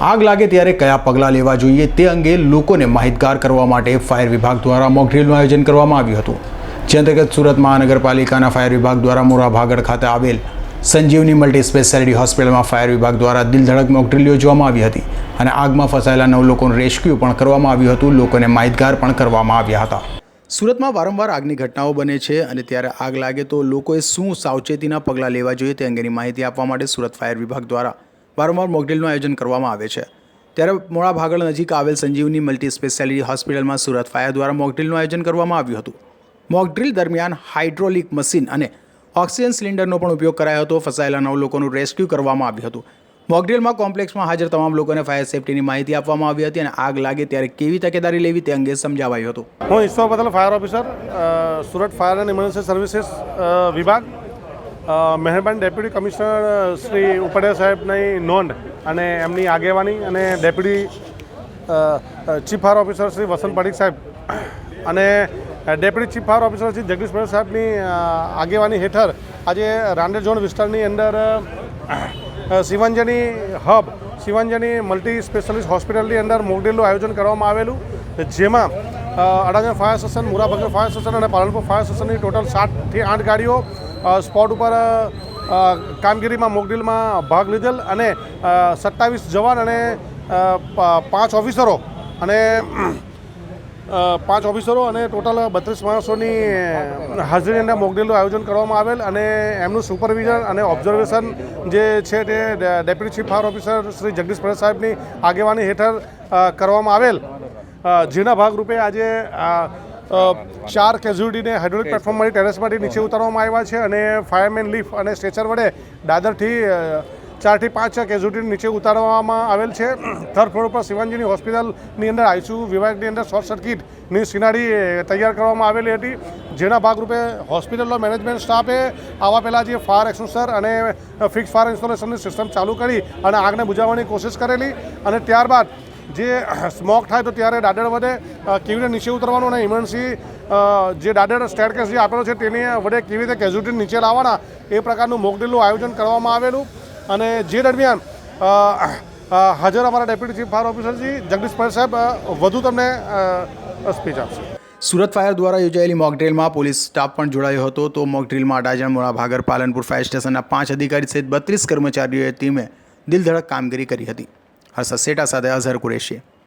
આગ લાગે ત્યારે કયા પગલાં લેવા જોઈએ તે અંગે લોકોને માહિતગાર કરવા માટે ફાયર વિભાગ દ્વારા મોકડ્રીલનું આયોજન કરવામાં આવ્યું હતું. જે અંતર્ગત સુરત મહાનગરપાલિકાના ફાયર વિભાગ દ્વારા મોરા ભાગળ ખાતે આવેલ સંજીવની મલ્ટી સ્પેશિયાલિટી હોસ્પિટલમાં ફાયર વિભાગ દ્વારા દિલધડક મોકડ્રીલ યોજવામાં આવી હતી અને આગમાં ફસાયેલા નવ લોકોનું રેસ્ક્યુ પણ કરવામાં આવ્યું હતું. લોકોને માહિતગાર પણ કરવામાં આવ્યા હતા. સુરતમાં વારંવાર આગની ઘટનાઓ બને છે અને ત્યારે આગ લાગે તો લોકોએ શું સાવચેતીના પગલાં લેવા જોઈએ તે અંગેની માહિતી આપવા માટે સુરત ફાયર વિભાગ દ્વારા વારંવાર મોકડ્રીલનું આયોજન કરવામાં આવે છે. ત્યારે મોડા ભાગળ નજીક આવેલ સંજીવની મલ્ટી સ્પેશિયાલિટી હોસ્પિટલમાં સુરત ફાયર દ્વારા મોકડ્રીલનું આયોજન કરવામાં આવ્યું હતું. મોકડ્રીલ દરમિયાન હાઇડ્રોલિક મશીન અને ઓક્સિજન સિલિન્ડરનો પણ ઉપયોગ કરાયો હતો. ફસાયેલા નવ લોકોનું રેસ્ક્યુ કરવામાં આવ્યું હતું. મોકડ્રીલમાં કોમ્પ્લેક્સમાં હાજર તમામ લોકોને ફાયર સેફટીની માહિતી આપવામાં આવી હતી અને આગ લાગે ત્યારે કેવી તકેદારી લેવી તે અંગે સમજાવાયું હતું. હું Ishwar Patel fire officer Surat fire and emergency services વિભાગ. મહેરબાન ડેપ્યુટી કમિશનર શ્રી ઉપડે સાહેબની નોંધ અને એમની આગેવાની અને deputy chief fire officer Shri Vasant Padik સાહેબ અને deputy chief fire officer Shri Jagdish Patel સાહેબની આગેવાની હેઠળ આજે રાંડેર ઝોન વિસ્તારની અંદર Shivanjani hub, Shivanjani multi specialist હોસ્પિટલની અંદર મોકડ્રીલનું આયોજન કરવામાં આવેલું, જેમાં Adajan fire station Morabhagal fire station અને પાલનપુર ફાયર સ્ટેશનની ટોટલ સાતથી આઠ ગાડીઓ સ્પોટ ઉપર કામગીરીમાં મોકડ્રીલમાં ભાગ લીધેલ અને સત્તાવીસ જવાન અને પાંચ ઓફિસરો અને પાંચ ઓફિસરો અને ટોટલ બત્રીસ માણસોની હાજરી અંદર મોકડ્રીલનું આયોજન કરવામાં આવેલ અને એમનું સુપરવિઝન અને ઓબ્ઝર્વેશન જે છે તે deputy chief fire officer Shri Jagdish Prasad સાહેબની આગેવાની હેઠળ કરવામાં આવેલ. જેના ભાગરૂપે આજે ચાર કેઝ્યુલિટીને હાઇડ્રોલિક પ્લેટફોર્મમાંથી ટેરેસમાંથી નીચે ઉતારવામાં આવ્યા છે અને ફાયરમેન લીફ અને સ્ટ્રેચર વડે દાદરથી ચારથી પાંચ કેઝ્યુલિટી નીચે ઉતારવામાં આવેલ છે. થર્ડ ફ્લોર ઉપર શિવાંજીની હોસ્પિટલની અંદર આઈસીયુ વિભાગની અંદર શોર્ટ સર્કિટની સિનારી તૈયાર કરવામાં આવેલી હતી. જેના ભાગરૂપે હોસ્પિટલનો મેનેજમેન્ટ સ્ટાફે આવા પહેલાં જે ફાયર એક્સન્સર અને ફિક્સ ફાયર ઇન્સ્ટોલેશનની સિસ્ટમ ચાલુ કરી અને આગને બુઝાવવાની કોશિશ કરેલી. અને ત્યારબાદ જે સ્મોક થાય તો ત્યારે દાદર વડે કેવી રીતે નીચે ઉતરવાનું અને ઇમરજન્સી જે દાદર સ્ટેરકેસ જે આપેલો છે તેની વડે કેવી રીતે કેઝ્યુલિટી નીચે લાવવાના એ પ્રકારનું મોકડ્રીલનું આયોજન કરવામાં આવેલું. અને જે દરમિયાન હાજર અમારા ડેપ્યુટી ચીફ ફાયર ઓફિસરજી જગદીશ પટેલ સાહેબ વધુ તમને સ્પીચ આપશે. સુરત ફાયર દ્વારા યોજાયેલી મોકડ્રીલમાં પોલીસ સ્ટાફ પણ જોડાયો હતો. તો મોકડ્રીલમાં અડાજણ મોડા ભાગર પાલનપુર ફાયર સ્ટેશનના પાંચ અધિકારી સહિત બત્રીસ કર્મચારીઓએ ટીમે દિલધડક કામગીરી કરી હતી. હર્ષદ સેટા સાથે અઝહર કુરેશી